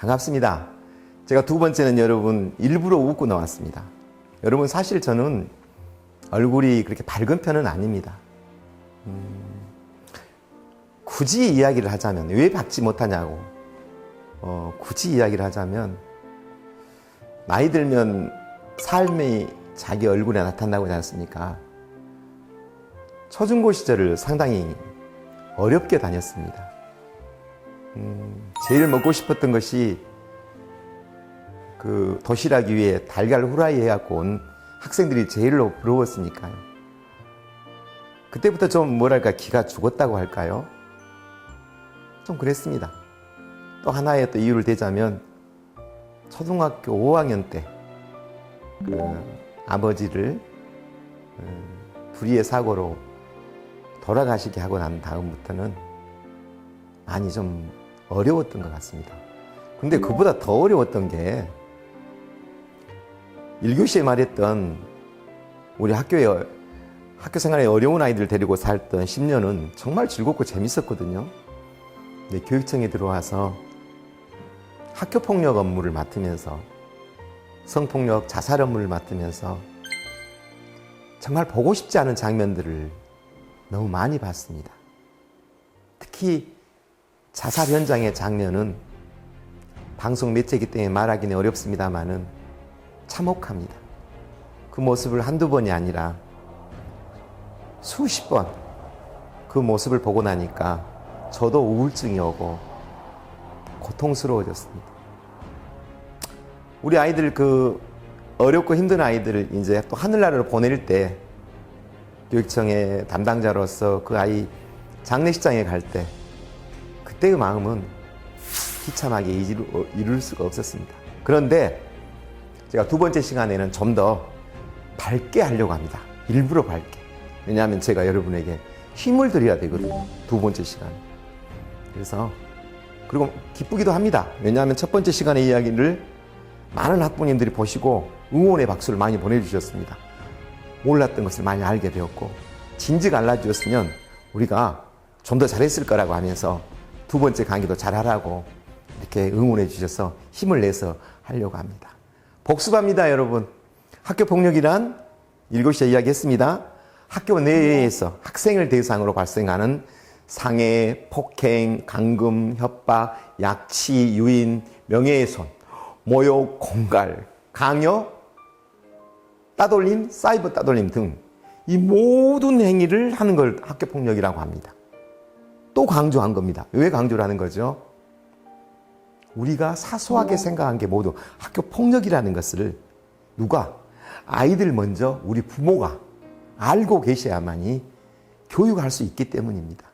반갑습니다. 제가 두 번째는 여러분 일부러 웃고 나왔습니다. 여러분 사실 저는 얼굴이 그렇게 밝은 편은 아닙니다. 음, 굳이 이야기를 하자면 왜 밝지 못하냐고 어, 굳이 이야기를 하자면 나이 들면 삶이 자기 얼굴에 나타나고 있지 않습니까? 초중고 시절을 상당히 어렵게 다녔습니다. 음, 제일 먹고 싶었던 것이 그 도시락 위에 달걀 후라이 해갖고 온 학생들이 제일로 부러웠으니까요. 그때부터 좀 뭐랄까 기가 죽었다고 할까요? 좀 그랬습니다. 또 하나의 또 이유를 대자면 초등학교 5학년 때 그 아버지를 음, 불의의 사고로 돌아가시게 하고 난 다음부터는 많이 좀 어려웠던 것 같습니다. 근데 그보다 더 어려웠던 게 1교시에 말했던 우리 학교에 학교 생활에 어려운 아이들 데리고 살던 10년은 정말 즐겁고 재밌었거든요. 근데 교육청에 들어와서 학교 폭력 업무를 맡으면서 성폭력 자살 업무를 맡으면서 정말 보고 싶지 않은 장면들을 너무 많이 봤습니다. 특히 자살 현장의 장면은 방송 매체이기 때문에 말하기는 어렵습니다만은 참혹합니다. 그 모습을 한두 번이 아니라 수십 번 그 모습을 보고 나니까 저도 우울증이 오고 고통스러워졌습니다. 우리 아이들 그 어렵고 힘든 아이들을 이제 또 하늘나라로 보낼 때 교육청의 담당자로서 그 아이 장례식장에 갈때 그때의 마음은 비참하게 이루, 어, 이룰 수가 없었습니다. 그런데 제가 두 번째 시간에는 좀 더 밝게 하려고 합니다. 일부러 밝게. 왜냐하면 제가 여러분에게 힘을 드려야 되거든요. 두 번째 시간. 그래서 그리고 기쁘기도 합니다. 왜냐하면 첫 번째 시간의 이야기를 많은 학부모님들이 보시고 응원의 박수를 많이 보내주셨습니다. 몰랐던 것을 많이 알게 되었고 진지가 알려주었으면 우리가 좀 더 잘했을 거라고 하면서 두 번째 강의도 잘하라고 이렇게 응원해 주셔서 힘을 내서 하려고 합니다. 복습합니다, 여러분. 학교 폭력이란 일곱시에 이야기했습니다. 학교 내에서 학생을 대상으로 발생하는 상해, 폭행, 감금, 협박, 약치, 유인, 명예훼손, 모욕, 공갈, 강요, 따돌림, 사이버 따돌림 등 이 모든 행위를 하는 걸 학교 폭력이라고 합니다. 또 강조한 겁니다. 왜 강조를 하는 거죠? 우리가 사소하게 생각한 게 모두 학교 폭력이라는 것을 누가 아이들 먼저 우리 부모가 알고 계셔야만이 교육할 수 있기 때문입니다.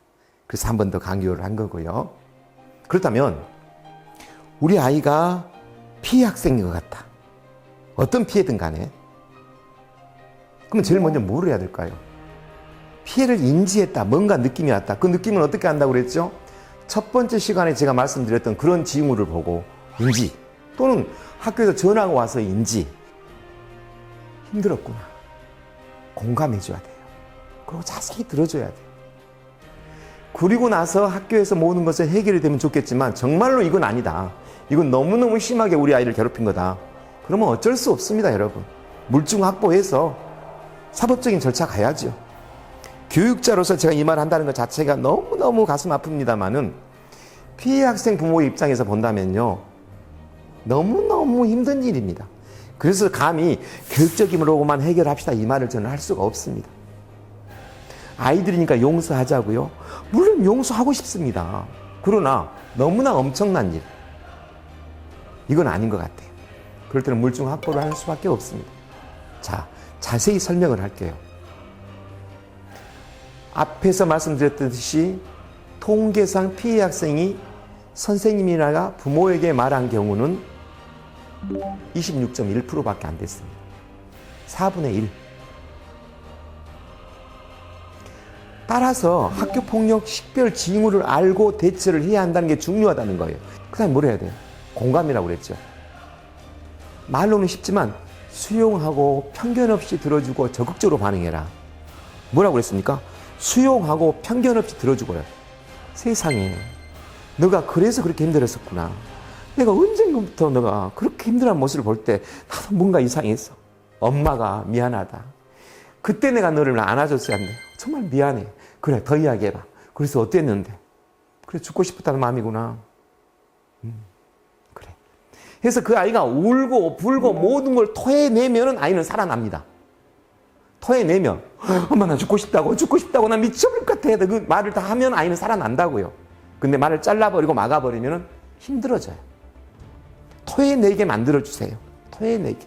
그래서 한 번 더 강조를 한 거고요. 그렇다면 우리 아이가 피해 학생인 것 같다. 어떤 피해든 간에 그러면 제일 먼저 뭘 해야 될까요? 피해를 인지했다. 뭔가 느낌이 왔다. 그 느낌은 어떻게 한다고 그랬죠? 첫 번째 시간에 제가 말씀드렸던 그런 징후를 보고 인지 또는 학교에서 전화가 와서 인지 힘들었구나. 공감해 줘야 돼요. 그리고 자세히 들어줘야 돼요. 그리고 나서 학교에서 모든 것을 해결이 되면 좋겠지만 정말로 이건 아니다. 이건 너무너무 심하게 우리 아이를 괴롭힌 거다. 그러면 어쩔 수 없습니다, 여러분. 물증 확보해서 사법적인 절차 가야죠. 교육자로서 제가 이 말을 한다는 것 자체가 너무너무 가슴 아픕니다만은 피해 학생 부모의 입장에서 본다면요. 너무너무 힘든 일입니다. 그래서 감히 교육적인으로만 해결합시다 이 말을 저는 할 수가 없습니다. 아이들이니까 용서하자고요. 물론 용서하고 싶습니다. 그러나 너무나 엄청난 일. 이건 아닌 것 같아요. 그럴 때는 물증 확보를 할 수밖에 없습니다. 자, 자세히 설명을 할게요. 앞에서 말씀드렸듯이 통계상 피해 학생이 선생님이나 부모에게 말한 경우는 26.1%밖에 안 됐습니다. 4분의 1. 따라서 학교 폭력 식별 징후를 알고 대처를 해야 한다는 게 중요하다는 거예요. 그 다음에 뭘 해야 돼요? 공감이라고 그랬죠. 말로는 쉽지만 수용하고 편견 없이 들어주고 적극적으로 반응해라. 뭐라고 그랬습니까? 수용하고 편견 없이 들어주고요. 세상에, 너가 그래서 그렇게 힘들었었구나. 내가 언젠가부터 너가 그렇게 힘들어하는 모습을 볼 때 나도 뭔가 이상했어. 엄마가 미안하다. 그때 내가 너를 안아줬어야 한대. 정말 미안해. 그래, 더 이야기해봐. 그래서 어땠는데? 그래, 죽고 싶었다는 마음이구나. 음, 그래. 그래서 그 아이가 울고 불고 모든 걸 토해내면은 아이는 살아납니다. 토해내면, 엄마 나 죽고 싶다고, 죽고 싶다고, 나 미쳐버릴 것 같아. 그 말을 다 하면 아이는 살아난다고요. 근데 말을 잘라버리고 막아버리면은 힘들어져요. 토해내게 만들어주세요. 토해내게.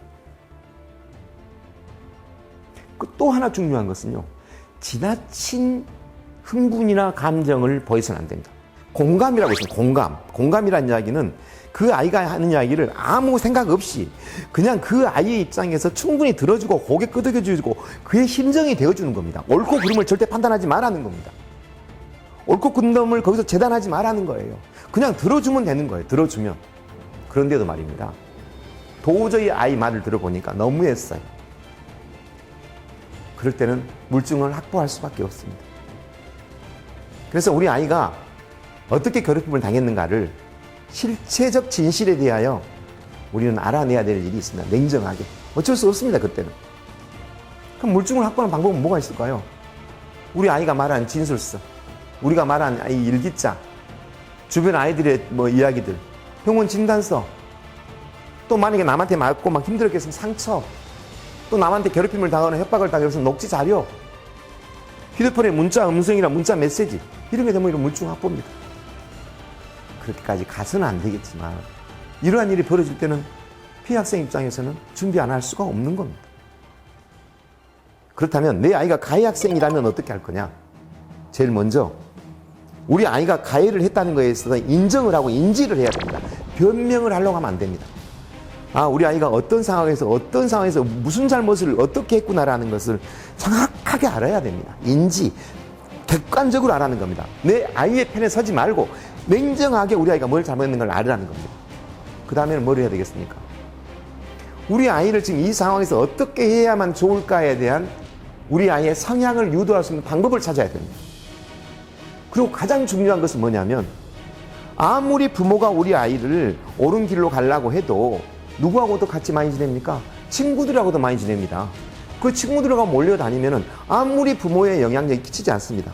그또 하나 중요한 것은요. 지나친 흥분이나 감정을 보여서는 안 됩니다. 공감이라고 있습니다. 공감. 공감이라는 이야기는 그 아이가 하는 이야기를 아무 생각 없이 그냥 그 아이의 입장에서 충분히 들어주고 고개 끄덕여주고 그의 심정이 되어주는 겁니다. 옳고 그름을 절대 판단하지 말라는 겁니다. 옳고 그름을 거기서 재단하지 말라는 거예요. 그냥 들어주면 되는 거예요. 들어주면. 그런데도 말입니다. 도저히 아이 말을 들어보니까 너무했어요. 그럴 때는 물증을 확보할 수밖에 없습니다. 그래서 우리 아이가 어떻게 괴롭힘을 당했는가를 실체적 진실에 대하여 우리는 알아내야 될 일이 있습니다. 냉정하게. 어쩔 수 없습니다, 그때는. 그럼 물증을 확보하는 방법은 뭐가 있을까요? 우리 아이가 말한 진술서, 우리가 말한 아이 일기장, 주변 아이들의 뭐 이야기들, 병원 진단서, 또 만약에 남한테 맞고 막 힘들게 했으면 상처, 또 남한테 괴롭힘을 당하거나 협박을 당해서 녹취 자료, 휴대폰에 문자 음성이나 문자 메시지, 이런 게 되면 이런 물증 확보입니다. 그렇게까지 가서는 안 되겠지만, 이러한 일이 벌어질 때는 피해 학생 입장에서는 준비 안 할 수가 없는 겁니다. 그렇다면 내 아이가 가해 학생이라면 어떻게 할 거냐? 제일 먼저 우리 아이가 가해를 했다는 것에 있어서 인정을 하고 인지를 해야 됩니다. 변명을 하려고 하면 안 됩니다. 아, 우리 아이가 어떤 상황에서 어떤 상황에서 무슨 잘못을 어떻게 했구나라는 것을 정확하게 알아야 됩니다. 인지, 객관적으로 알아는 겁니다. 내 아이의 편에 서지 말고 냉정하게 우리 아이가 뭘 잘못했는 걸 알으라는 겁니다. 그 다음에는 뭘 해야 되겠습니까? 우리 아이를 지금 이 상황에서 어떻게 해야만 좋을까에 대한 우리 아이의 성향을 유도할 수 있는 방법을 찾아야 됩니다. 그리고 가장 중요한 것은 뭐냐면 아무리 부모가 우리 아이를 옳은 길로 가려고 해도 누구하고도 같이 많이 지냅니까? 친구들하고도 많이 지냅니다. 그 친구들하고 몰려다니면은 아무리 부모의 영향력이 끼치지 않습니다.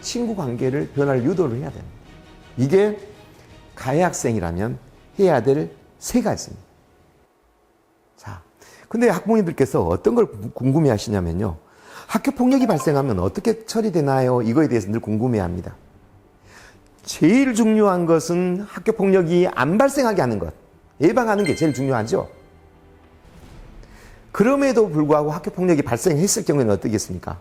친구 관계를 변화를 유도를 해야 됩니다. 이게 가해 학생이라면 해야 될 세 가지입니다. 자, 근데 학부모님들께서 어떤 걸 궁금해 하시냐면요. 학교 폭력이 발생하면 어떻게 처리되나요? 이거에 대해서 늘 궁금해 합니다. 제일 중요한 것은 학교 폭력이 안 발생하게 하는 것. 예방하는 게 제일 중요하죠. 그럼에도 불구하고 학교 폭력이 발생했을 경우에는 어떻겠습니까?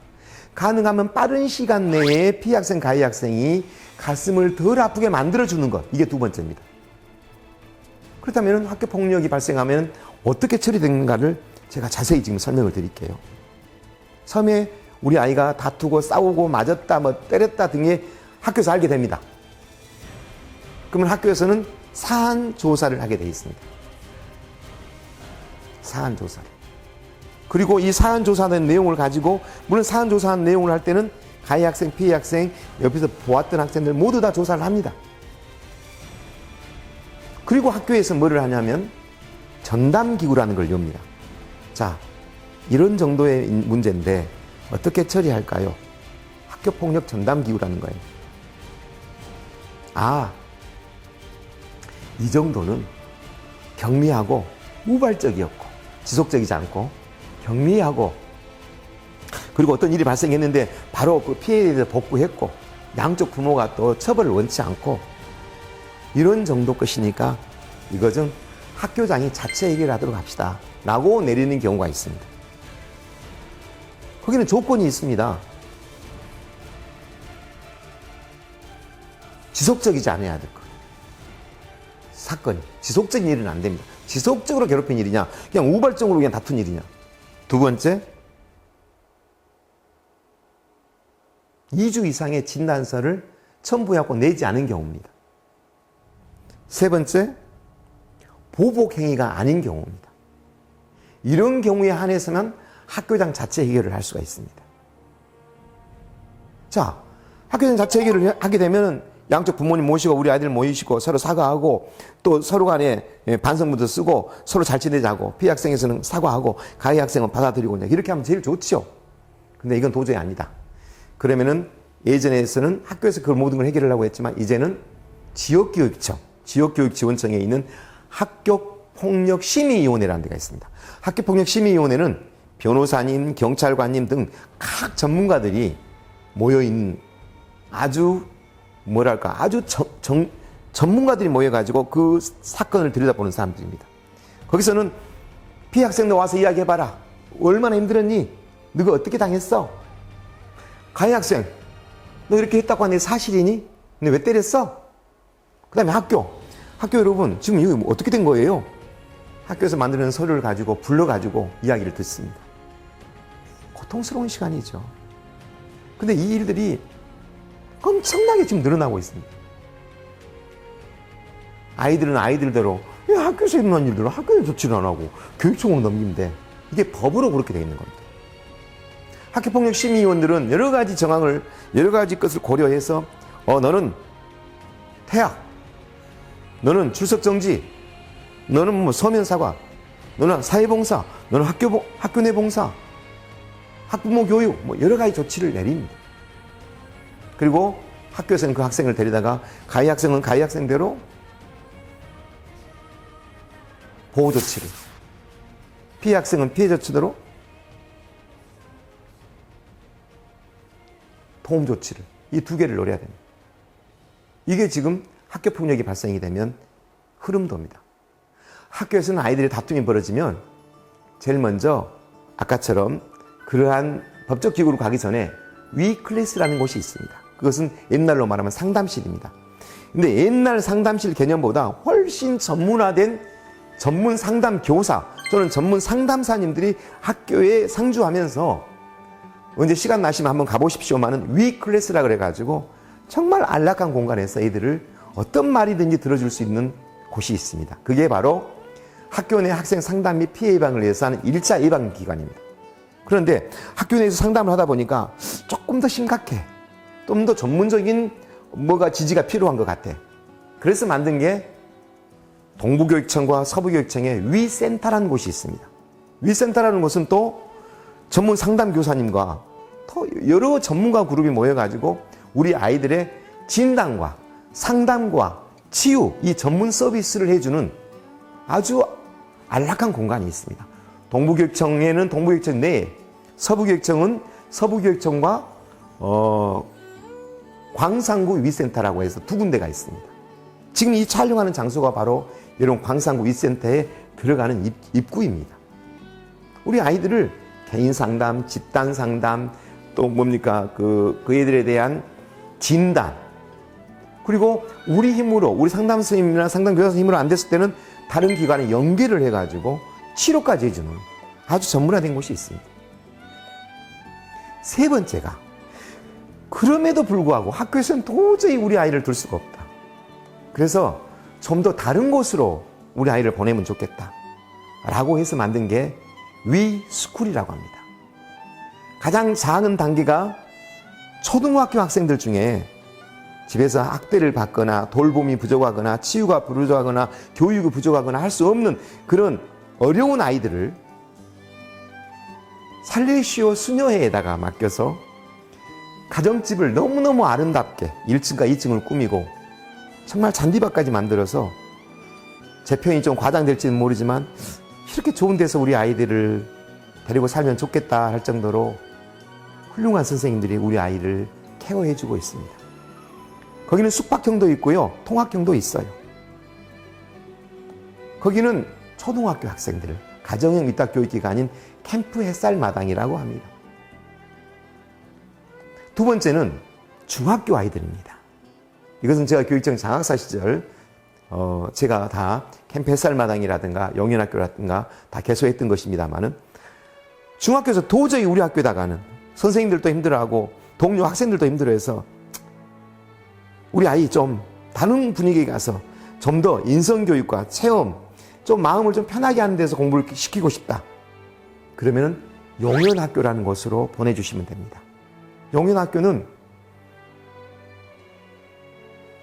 가능하면 빠른 시간 내에 피해 학생, 가해 학생이 가슴을 덜 아프게 만들어주는 것. 이게 두 번째입니다. 그렇다면 학교 폭력이 발생하면 어떻게 처리되는가를 제가 자세히 지금 설명을 드릴게요. 처음에 우리 아이가 다투고 싸우고 맞았다, 뭐 때렸다 등의 학교에서 알게 됩니다. 그러면 학교에서는 사안 조사를 하게 되어 있습니다. 사안 조사를. 그리고 이 사안 조사된 내용을 가지고 물론 사안 조사한 내용을 할 때는 가해 학생, 피해 학생, 옆에서 보았던 학생들 모두 다 조사를 합니다. 그리고 학교에서 뭐를 하냐면 전담기구라는 걸 엽니다. 자, 이런 정도의 문제인데 어떻게 처리할까요? 학교 폭력 전담기구라는 거예요. 아, 이 정도는 경미하고 우발적이었고 지속적이지 않고 경미하고 그리고 어떤 일이 발생했는데 바로 그 피해에 대해서 복구했고 양쪽 부모가 또 처벌을 원치 않고 이런 정도 것이니까 이것은 학교장이 자체 해결하도록 합시다 라고 내리는 경우가 있습니다. 거기는 조건이 있습니다. 지속적이지 않아야 될 거예요. 사건이. 지속적인 일은 안 됩니다. 지속적으로 괴롭힌 일이냐, 그냥 우발적으로 그냥 다툰 일이냐. 두 번째, 2주 이상의 진단서를 첨부하고 내지 않은 경우입니다. 세 번째, 보복행위가 아닌 경우입니다. 이런 경우에 한해서는 학교장 자체 해결을 할 수가 있습니다. 자, 학교장 자체 해결을 하게 되면 양쪽 부모님 모시고 우리 아이들 모이시고 서로 사과하고 또 서로 간에 예, 반성문도 쓰고 서로 잘 지내자고 피해 학생에서는 사과하고 가해 학생은 받아들이고 이렇게 하면 제일 좋죠. 근데 이건 도저히 아니다. 그러면은 예전에서는 학교에서 그 모든 걸 해결하려고 했지만 이제는 지역교육청, 지역교육지원청에 있는 학교폭력심의위원회라는 데가 있습니다. 학교폭력심의위원회는 변호사님, 경찰관님 등 각 전문가들이 모여있는 아주 뭐랄까 아주 정, 정- 전문가들이 모여가지고 그 사건을 들여다보는 사람들입니다. 거기서는 피해 학생들 와서 이야기해봐라. 얼마나 힘들었니? 너가 어떻게 당했어? 가해 학생, 너 이렇게 했다고 하는데 사실이니? 근데 왜 때렸어? 그 다음에 학교. 학교 여러분, 지금 이거 뭐 어떻게 된 거예요? 학교에서 만드는 서류를 가지고 불러가지고 이야기를 듣습니다. 고통스러운 시간이죠. 근데 이 일들이 엄청나게 지금 늘어나고 있습니다. 아이들은 아이들대로 야, 학교에서 일어난 일들은 학교에 조치를 안 하고 교육청으로 넘기는데 이게 법으로 그렇게 되어 있는 겁니다. 학교폭력 심의위원들은 여러 가지 정황을 여러 가지 것을 고려해서 어 너는 퇴학, 너는 출석 정지, 너는 뭐 서면 사과, 너는 사회봉사, 너는 학교 봉- 학교 내 봉사, 학부모 교육 뭐 여러 가지 조치를 내립니다. 그리고 학교에서는 그 학생을 데리다가 가해 학생은 가해 학생대로 보호 조치를, 피해 학생은 피해 조치대로 도움 조치를 이 두 개를 노려야 됩니다. 이게 지금 학교 폭력이 발생이 되면 흐름도입니다. 학교에서는 아이들의 다툼이 벌어지면 제일 먼저 아까처럼 그러한 법적 기구로 가기 전에 위 클래스라는 곳이 있습니다. 그것은 옛날로 말하면 상담실입니다. 근데 옛날 상담실 개념보다 훨씬 전문화된 전문 상담 교사 또는 전문 상담사님들이 학교에 상주하면서 언제 시간 나시면 한번 가보십시오만은 위 클래스라 그래가지고 정말 안락한 공간에서 애들을 어떤 말이든지 들어줄 수 있는 곳이 있습니다. 그게 바로 학교 내 학생 상담 및 피해 예방을 위해서 하는 1차 예방 기관입니다. 그런데 학교 내에서 상담을 하다 보니까 조금 더 심각해. 좀 더 전문적인 뭐가 지지가 필요한 것 같아. 그래서 만든 게 동부교육청과 서부교육청의 위센터라는 곳이 있습니다. 위센터라는 곳은 또 전문 상담 교사님과 더 여러 전문가 그룹이 모여가지고 우리 아이들의 진단과 상담과 치유 이 전문 서비스를 해주는 아주 안락한 공간이 있습니다. 동부교육청에는 동부교육청 내에 서부교육청은 서부교육청과 어, 광산구 위센터라고 해서 두 군데가 있습니다. 지금 이 촬영하는 장소가 바로 이런 광산구 위센터에 들어가는 입, 입구입니다. 우리 아이들을 개인 상담, 집단 상담, 또 뭡니까 그, 그 애들에 대한 진단, 그리고 우리 힘으로 우리 상담 선생님이나 상담 교사 힘으로 안 됐을 때는 다른 기관에 연계를 해가지고 치료까지 해주는 아주 전문화된 곳이 있습니다. 세 번째가 그럼에도 불구하고 학교에서는 도저히 우리 아이를 둘 수가 없다. 그래서 좀 더 다른 곳으로 우리 아이를 보내면 좋겠다. 라고 해서 만든 게 위스쿨이라고 합니다. 가장 작은 단계가 초등학교 학생들 중에 집에서 학대를 받거나 돌봄이 부족하거나 치유가 부족하거나 교육이 부족하거나 할 수 없는 그런 어려운 아이들을 살레시오 수녀회에다가 맡겨서 가정집을 너무너무 아름답게 1층과 2층을 꾸미고 정말 잔디밭까지 만들어서 제 표현이 좀 과장될지는 모르지만 이렇게 좋은 데서 우리 아이들을 데리고 살면 좋겠다 할 정도로 훌륭한 선생님들이 우리 아이를 케어해주고 있습니다. 거기는 숙박형도 있고요, 통학형도 있어요. 거기는 초등학교 학생들을 가정형 위탁교육기관인 캠프 햇살 마당이라고 합니다. 두 번째는 중학교 아이들입니다. 이것은 제가 교육청 장학사 시절 어, 제가 다 캠프 햇살 마당이라든가 영연학교라든가 다 개소했던 것입니다만은 중학교에서 도저히 우리 학교에다가는 선생님들도 힘들어하고 동료 학생들도 힘들어해서 우리 아이 좀 다른 분위기에 가서 좀 더 인성교육과 체험, 좀 마음을 좀 편하게 하는 데서 공부를 시키고 싶다. 그러면은 용연학교라는 곳으로 보내주시면 됩니다. 용연학교는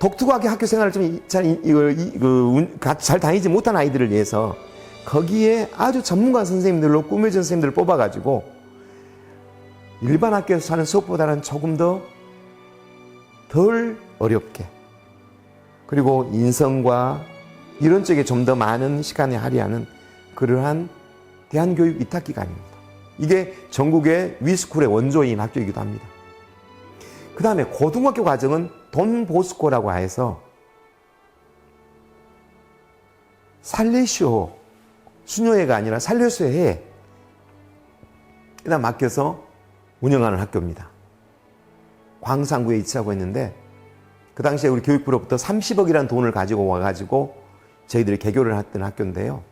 독특하게 학교 생활을 좀잘 그, 잘 다니지 못한 아이들을 위해서 거기에 아주 전문가 선생님들로 꾸며진 선생님들을 뽑아가지고 일반 학교에서 하는 수업보다는 조금 더 덜 어렵게 그리고 인성과 이런 쪽에 좀 더 많은 시간을 할애하는 그러한 대한교육 위탁기관입니다. 이게 전국의 위스쿨의 원조인 학교이기도 합니다. 그 다음에 고등학교 과정은 돈 보스코라고 해서 살레시오 수녀회가 아니라 살레시오에 그다음 맡겨서 운영하는 학교입니다. 광산구에 위치하고 있는데 그 당시에 우리 교육부로부터 30억이라는 돈을 가지고 와가지고 저희들이 개교를 했던 학교인데요.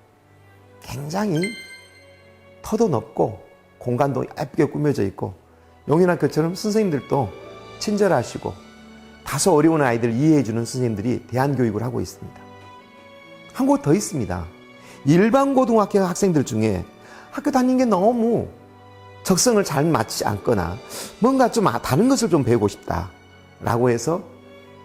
굉장히 터도 넓고 공간도 예쁘게 꾸며져 있고 용인학교처럼 선생님들도 친절하시고 다소 어려운 아이들을 이해해주는 선생님들이 대안교육을 하고 있습니다. 한 곳 더 있습니다. 일반 고등학교 학생들 중에 학교 다니는 게 너무 적성을 잘 맞지 않거나 뭔가 좀 아- 다른 것을 좀 배우고 싶다 라고 해서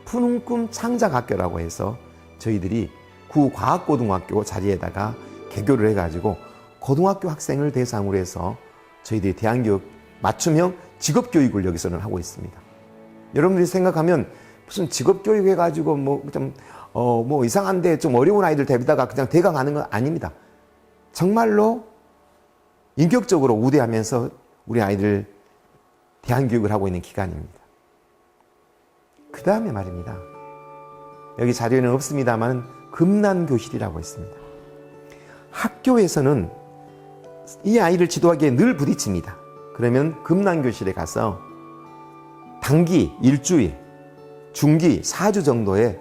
푸는 꿈 창작학교라고 해서 저희들이 구과학고등학교 자리에다가 개교를 해가지고 고등학교 학생을 대상으로 해서 저희들이 대안교육 맞춤형 직업교육을 여기서는 하고 있습니다. 여러분들이 생각하면 무슨 직업교육 해가지고 뭐 좀, 어, 뭐 이상한데 좀 어려운 아이들 데리다가 그냥 대강 하는 건 아닙니다. 정말로 인격적으로 우대하면서 우리 아이들 대안교육을 하고 있는 기관입니다. 그 다음에 말입니다. 여기 자료에는 없습니다만 금난교실이라고 있습니다. 학교에서는 이 아이를 지도하기에 늘 부딪힙니다. 그러면 금난교실에 가서 단기 일주일, 중기 4주 정도에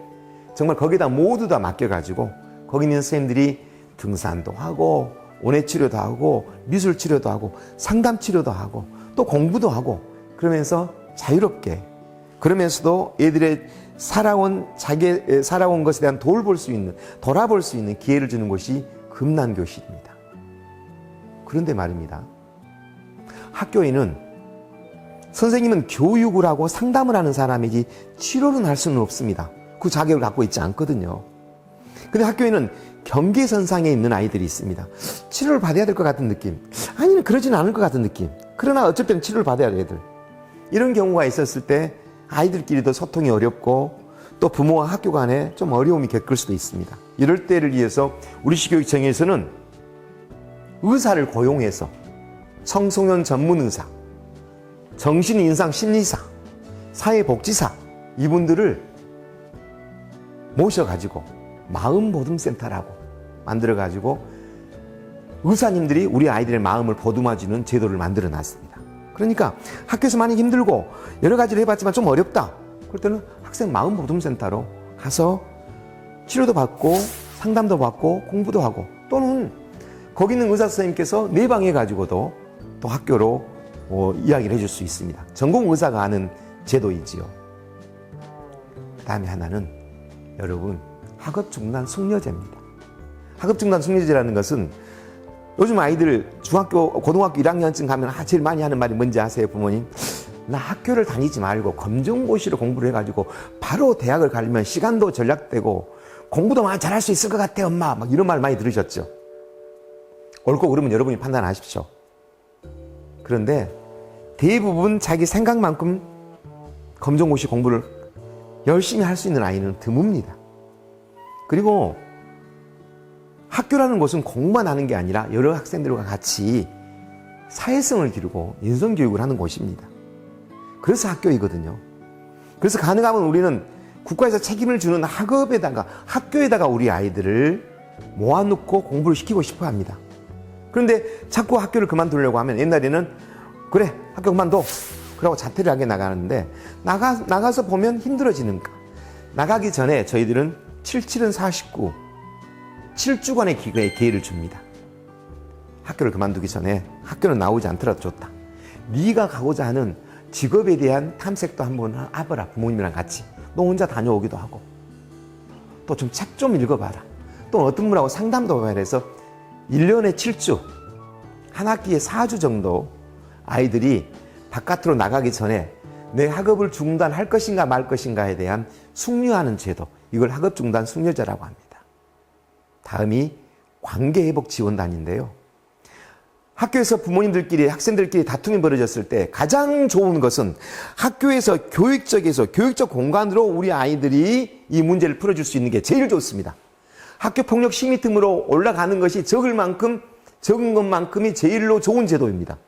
정말 거기다 모두 다 맡겨가지고 거기 있는 선생님들이 등산도 하고 온해 치료도 하고 미술 치료도 하고 상담 치료도 하고 또 공부도 하고 그러면서 자유롭게 그러면서도 애들의 살아온 자기 살아온 것에 대한 돌볼 수 있는 돌아볼 수 있는 기회를 주는 곳이 금난교실입니다. 그런데 말입니다. 학교에는 선생님은 교육을 하고 상담을 하는 사람이지 치료는 할 수는 없습니다. 그 자격을 갖고 있지 않거든요. 근데 학교에는 경계선상에 있는 아이들이 있습니다. 치료를 받아야 될 것 같은 느낌. 아니면 그러지는 않을 것 같은 느낌. 그러나 어차피 치료를 받아야 돼, 애들. 이런 경우가 있었을 때 아이들끼리도 소통이 어렵고 또 부모와 학교 간에 좀 어려움이 겪을 수도 있습니다. 이럴 때를 위해서 우리 시교육청에서는 의사를 고용해서 청소년 전문 의사, 정신인상 심리사, 사회복지사 이분들을 모셔가지고 마음보듬센터라고 만들어가지고 의사님들이 우리 아이들의 마음을 보듬어주는 제도를 만들어 놨습니다. 그러니까 학교에서 많이 힘들고 여러 가지를 해봤지만 좀 어렵다. 그럴 때는 학생 마음보듬센터로 가서 치료도 받고 상담도 받고 공부도 하고 또는 거기 있는 의사 선생님께서 내방해 가지고도 또 학교로 어, 이야기를 해줄 수 있습니다. 전공 의사가 하는 제도이지요. 그 다음에 하나는 여러분 학업 중단 숙려제입니다. 학업 중단 숙려제라는 것은 요즘 아이들 중학교, 고등학교 1학년쯤 가면 아, 제일 많이 하는 말이 뭔지 아세요, 부모님? 나 학교를 다니지 말고 검정고시를 공부를 해가지고 바로 대학을 가려면 시간도 절약되고 공부도 많이 잘할 수 있을 것 같아, 엄마. 막 이런 말 많이 들으셨죠? 옳고 그르면 여러분이 판단하십시오. 그런데 대부분 자기 생각만큼 검정고시 공부를 열심히 할 수 있는 아이는 드뭅니다. 그리고 학교라는 곳은 공부만 하는 게 아니라 여러 학생들과 같이 사회성을 기르고 인성교육을 하는 곳입니다. 그래서 학교이거든요. 그래서 가능하면 우리는 국가에서 책임을 주는 학업에다가 학교에다가 우리 아이들을 모아놓고 공부를 시키고 싶어 합니다. 그런데 자꾸 학교를 그만두려고 하면 옛날에는 그래 학교 그만둬. 그러고 자퇴를 하게 나가는데 나가 나가서 보면 힘들어지는가? 나가기 전에 저희들은 77은 49 7주간의 기회에 기회를 줍니다. 학교를 그만두기 전에 학교는 나오지 않더라도 좋다. 네가 가고자 하는 직업에 대한 탐색도 한번 해봐라 부모님이랑 같이. 너 혼자 다녀오기도 하고. 또 좀 책좀 읽어봐라. 또 어떤 분하고 상담도 해서 1년에 7주 한 학기에 4주 정도 아이들이 바깥으로 나가기 전에 내 학업을 중단할 것인가 말 것인가에 대한 숙려하는 제도. 이걸 학업 중단 숙려제라고 합니다. 다음이 관계 회복 지원단인데요. 학교에서 부모님들끼리 학생들끼리 다툼이 벌어졌을 때 가장 좋은 것은 학교에서 교육적에서 교육적 공간으로 우리 아이들이 이 문제를 풀어줄 수 있는 게 제일 좋습니다. 학교 폭력 심의 틈으로 올라가는 것이 적을 만큼 적은 것만큼이 제일로 좋은 제도입니다.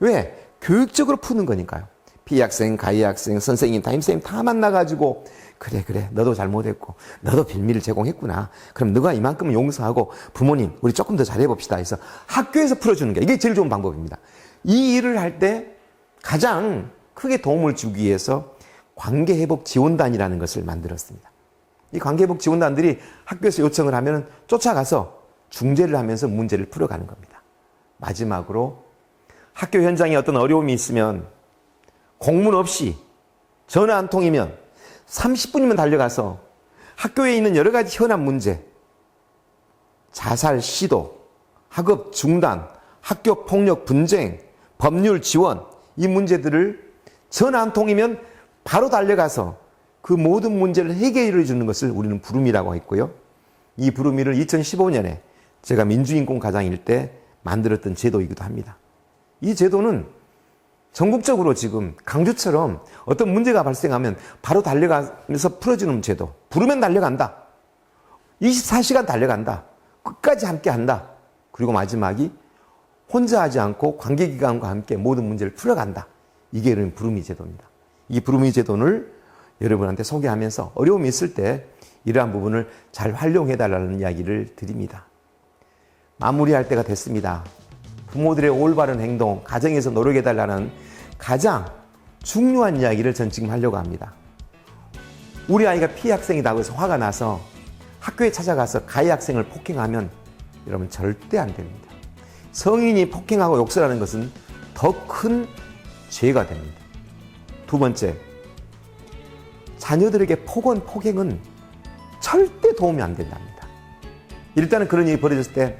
왜? 교육적으로 푸는 거니까요. 피해 학생, 가해 학생, 선생님, 담임선생님 다 만나가지고 그래 그래 너도 잘못했고 너도 빌미를 제공했구나. 그럼 너가 이만큼은 용서하고 부모님 우리 조금 더 잘해봅시다 해서 학교에서 풀어주는 게 이게 제일 좋은 방법입니다. 이 일을 할 때 가장 크게 도움을 주기 위해서 관계회복 지원단이라는 것을 만들었습니다. 이 관계회복 지원단들이 학교에서 요청을 하면 쫓아가서 중재를 하면서 문제를 풀어가는 겁니다. 마지막으로 학교 현장에 어떤 어려움이 있으면 공문 없이 전화 한 통이면 30분이면 달려가서 학교에 있는 여러 가지 현안 문제, 자살 시도, 학업 중단, 학교 폭력 분쟁, 법률 지원, 이 문제들을 전화 한 통이면 바로 달려가서 그 모든 문제를 해결해 주는 것을 우리는 부름이라고 했고요. 이 부름이를 2015년에 제가 민주인권 가장일 때 만들었던 제도이기도 합니다. 이 제도는 전국적으로 지금 강주처럼 어떤 문제가 발생하면 바로 달려가면서 풀어주는 제도. 부르면 달려간다. 24시간 달려간다. 끝까지 함께 한다. 그리고 마지막이 혼자 하지 않고 관계기관과 함께 모든 문제를 풀어간다. 이게 이런 부르미 제도입니다. 이 부르미 제도를 여러분한테 소개하면서 어려움이 있을 때 이러한 부분을 잘 활용해 달라는 이야기를 드립니다. 마무리할 때가 됐습니다. 부모들의 올바른 행동, 가정에서 노력해 달라는 가장 중요한 이야기를 전 지금 하려고 합니다. 우리 아이가 피해 학생이라고 해서 화가 나서 학교에 찾아가서 가해 학생을 폭행하면 여러분 절대 안 됩니다. 성인이 폭행하고 욕설하는 것은 더 큰 죄가 됩니다. 두 번째, 자녀들에게 폭언, 폭행은 절대 도움이 안 된답니다. 일단은 그런 일이 벌어졌을 때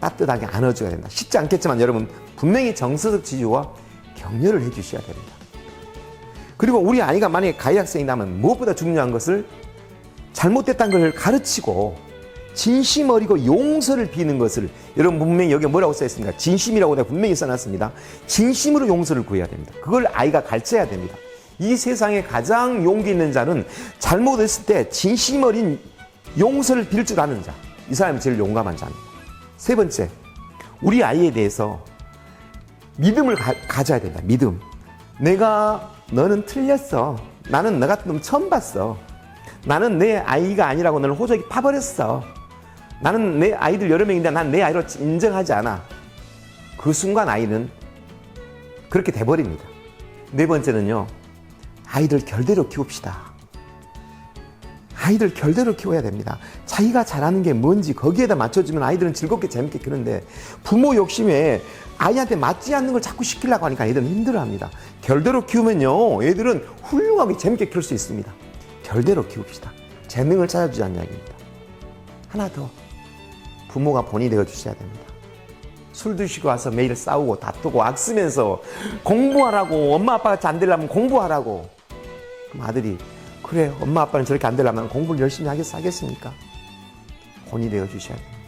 따뜻하게 안아줘야 된다. 쉽지 않겠지만 여러분 분명히 정서적 지지와 격려를 해주셔야 됩니다. 그리고 우리 아이가 만약에 가해 학생이라면 무엇보다 중요한 것을 잘못됐다는 걸 가르치고 진심 어리고 용서를 비는 것을 여러분 분명히 여기 뭐라고 써 있습니까? 진심이라고 내가 분명히 써놨습니다. 진심으로 용서를 구해야 됩니다. 그걸 아이가 가르쳐야 됩니다. 이 세상에 가장 용기 있는 자는 잘못했을 때 진심 어린 용서를 빌 줄 아는 자. 이 사람이 제일 용감한 자입니다. 세 번째, 우리 아이에 대해서 믿음을 가, 져야 된다. 믿음. 내가 너는 틀렸어. 나는 너 같은 놈 처음 봤어. 나는 내 아이가 아니라고 너를 호적이 파버렸어. 나는 내 아이들 여러 명인데 난 내 아이로 인정하지 않아. 그 순간 아이는 그렇게 돼버립니다. 네 번째는요, 아이들 결대로 키웁시다. 아이들 결대로 키워야 됩니다. 자기가 잘하는 게 뭔지 거기에다 맞춰주면 아이들은 즐겁게 재밌게 크는데 부모 욕심에 아이한테 맞지 않는 걸 자꾸 시키려고 하니까 애들은 힘들어합니다. 결대로 키우면요, 애들은 훌륭하게 재밌게 키울 수 있습니다. 결대로 키웁시다. 재능을 찾아주자는 이야기입니다. 하나 더 부모가 본이 되어 주셔야 됩니다. 술 드시고 와서 매일 싸우고 다투고 악쓰면서 공부하라고 엄마 아빠가 되려면 공부하라고 그럼 아들이 그래 엄마 아빠는 저렇게 안 되려면 공부를 열심히 하겠, 하겠습니까? 본이 되어 주셔야 됩니다.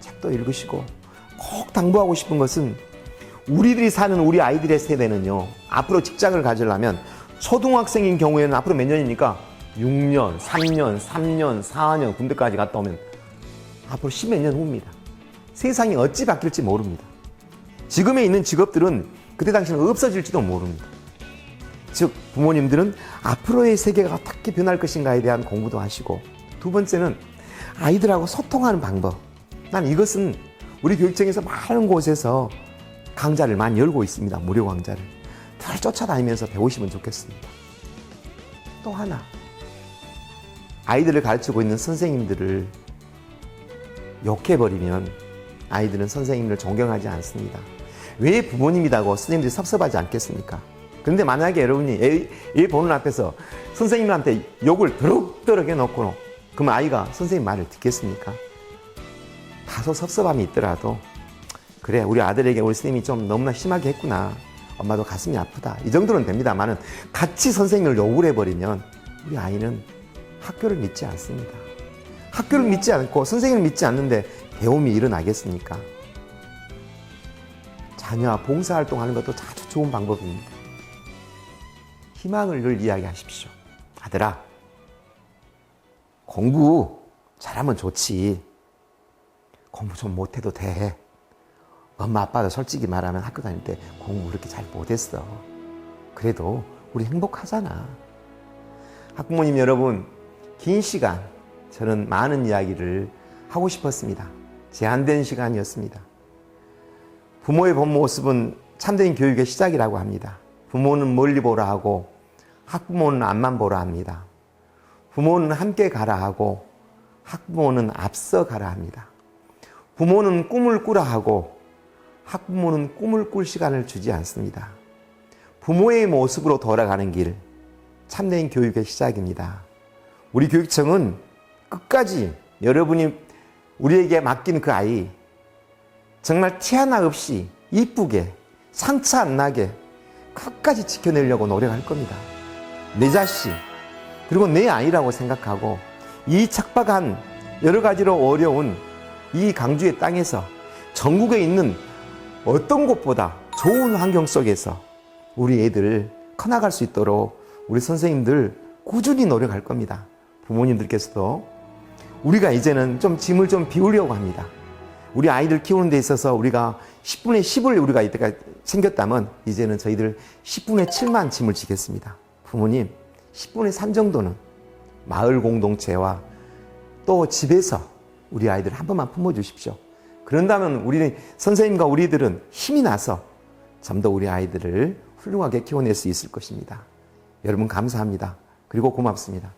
책도 읽으시고 꼭 당부하고 싶은 것은 우리들이 사는 우리 아이들의 세대는요 앞으로 직장을 가지려면 초등학생인 경우에는 앞으로 몇 년입니까? 6년, 3년, 3년, 4년 군대까지 갔다 오면 앞으로 10몇 년 후입니다. 세상이 어찌 바뀔지 모릅니다. 지금에 있는 직업들은 그때 당시는 없어질지도 모릅니다. 즉 부모님들은 앞으로의 세계가 어떻게 변할 것인가에 대한 공부도 하시고 두 번째는 아이들하고 소통하는 방법. 난 이것은 우리 교육청에서 많은 곳에서 강좌를 많이 열고 있습니다. 무료 강좌를. 잘 쫓아다니면서 배우시면 좋겠습니다. 또 하나. 아이들을 가르치고 있는 선생님들을 욕해버리면 아이들은 선생님을 존경하지 않습니다. 왜 부모님이라고 선생님들이 섭섭하지 않겠습니까? 그런데 만약에 여러분이 애, 애 보는 앞에서 선생님한테 욕을 더럭더럭 해놓고 그러면 아이가 선생님 말을 듣겠습니까? 다소 섭섭함이 있더라도 그래 우리 아들에게 우리 선생님이 좀 너무나 심하게 했구나 엄마도 가슴이 아프다. 이 정도는 됩니다만은 같이 선생님을 욕을 해버리면 우리 아이는 학교를 믿지 않습니다. 학교를 믿지 않고 선생님을 믿지 않는데 배움이 일어나겠습니까? 자녀와 봉사활동하는 것도 아주 좋은 방법입니다. 희망을 늘 이야기하십시오. 아들아, 공부 잘하면 좋지. 공부 좀 못해도 돼. 엄마 아빠도 솔직히 말하면 학교 다닐 때 공부 그렇게 잘 못했어. 그래도 우리 행복하잖아. 학부모님 여러분, 긴 시간 저는 많은 이야기를 하고 싶었습니다. 제한된 시간이었습니다. 부모의 본 모습은 참된 교육의 시작이라고 합니다. 부모는 멀리 보라 하고 학부모는 앞만 보라 합니다. 부모는 함께 가라 하고 학부모는 앞서 가라 합니다. 부모는 꿈을 꾸라 하고 학부모는 꿈을 꿀 시간을 주지 않습니다. 부모의 모습으로 돌아가는 길, 참된 교육의 시작입니다. 우리 교육청은 끝까지 여러분이 우리에게 맡긴 그 아이, 정말 티 하나 없이 이쁘게 상처 안 나게 끝까지 지켜내려고 노력할 겁니다. 내 자식, 그리고 내 아이라고 생각하고 이 척박한 여러 가지로 어려운 이 강주의 땅에서 전국에 있는 어떤 곳보다 좋은 환경 속에서 우리 애들을 커나갈 수 있도록 우리 선생님들 꾸준히 노력할 겁니다. 부모님들께서도 우리가 이제는 좀 짐을 좀 비우려고 합니다. 우리 아이들 키우는 데 있어서 우리가 10분의 10을 우리가 이때까지 생겼다면 이제는 저희들 10분의 7만 짐을 지겠습니다. 부모님, 10분의 3 정도는 마을 공동체와 또 집에서 우리 아이들 한 번만 품어주십시오. 그런다면 우리 선생님과 우리들은 힘이 나서 좀 더 우리 아이들을 훌륭하게 키워낼 수 있을 것입니다. 여러분 감사합니다. 그리고 고맙습니다.